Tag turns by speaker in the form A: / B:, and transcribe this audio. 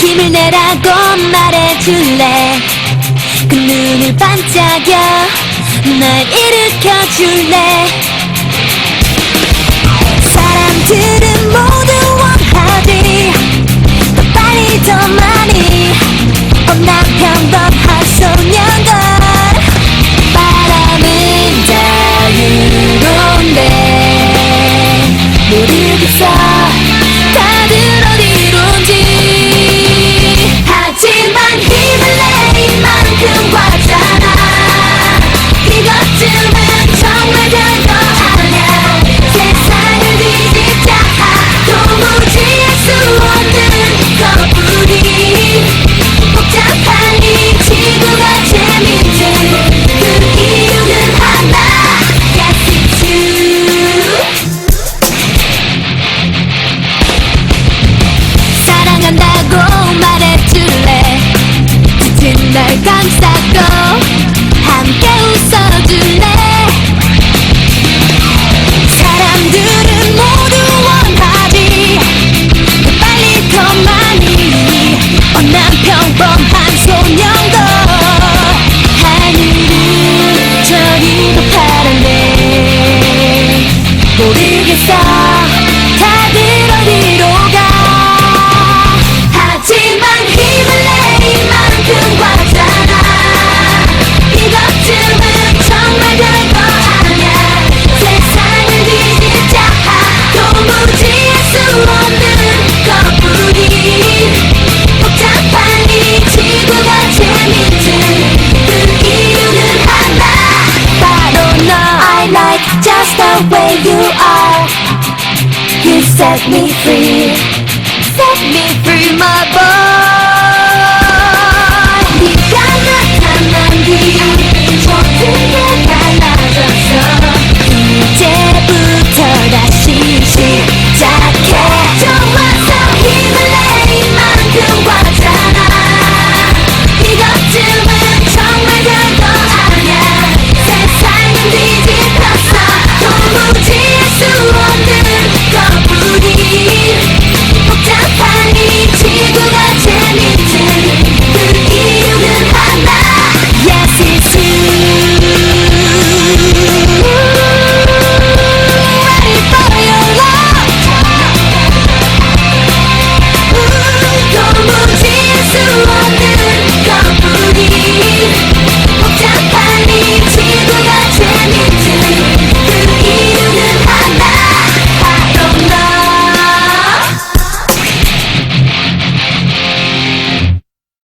A: 힘을 내라고 말해줄래? 그 눈을 반짝여 날 일으켜줄래? 사람들은 모두 원하지 더 빨리 더 많이. 뻔난 평범한 소년 감싸고 함께 웃어줄래 사람들은 모두 원하지. 더 빨리 더 많이 뻔한 평범한 소년도 하늘은 저리 더 파란데 모르겠어 Set me free. Set me free.